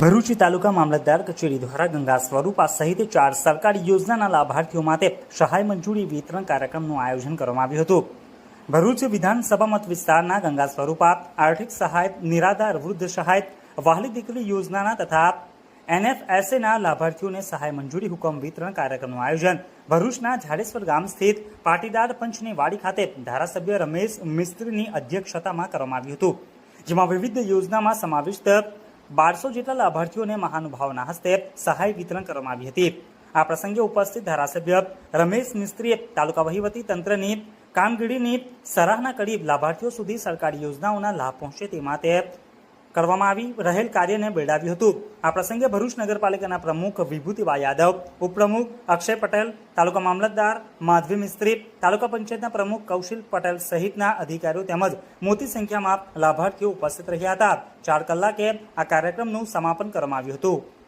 ભરૂચ તાલુકા મામલતદાર કચેરી દ્વારા ગંગા સ્વરૂપા સહિત ચાર સરકારી યોજનાના લાભાર્થીઓ માટે સહાય મંજૂરી વિતરણ કાર્યક્રમનું આયોજન કરવામાં આવ્યું હતું. ભરૂચ વિધાનસભા મત વિસ્તારના ગંગા સ્વરૂપા, આર્થિક સહાય, નિરાધાર વૃદ્ધ સહાય, વહાલી દીકરી યોજનાના તથા એનએફએસએના લાભાર્થીઓને સહાય મંજૂરી હુકમ વિતરણ કાર્યક્રમનું આયોજન. ભરૂચના ઝાડેશ્વર ગામ સ્થિત પાટીદાર પંચની વાડી ખાતે ધારાસભ્ય રમેશ મિસ્ત્રીની અધ્યક્ષતામાં કરવામાં આવ્યું હતું, જેમાં વિવિધ યોજનામાં સમાવિષ્ટ બારસો જેટલા લાભાર્થીઓને મહાનુભાવના હસ્તે સહાય વિતરણ કરવામાં આવી હતી. આ પ્રસંગે ઉપસ્થિત ધારાસભ્ય રમેશ મિસ્ત્રીએ તાલુકા વહીવટી તંત્રની કામગીરીની સરાહના કરી લાભાર્થીઓ સુધી સરકારી યોજનાઓના લાભ પહોંચે તે માટે કરવામાં આવી રહેલ કાર્યને બેડાવ્યું હતું. આ પ્રસંગે ભરૂચ નગરપાલિકાના પ્રમુખ વિભૂતિબા યાદવ, ઉપપ્રમુખ અક્ષય પટેલ, તાલુકા મામલતદાર માધવી મિસ્ત્રી, તાલુકા પંચાયતના પ્રમુખ કૌશિલ પટેલ સહિતના અધિકારીઓ તેમજ મોટી સંખ્યામાં લાભાર્થીઓ ઉપસ્થિત રહ્યા હતા. ચાર કલાકે આ કાર્યક્રમનું સમાપન કરવામાં આવ્યું હતું.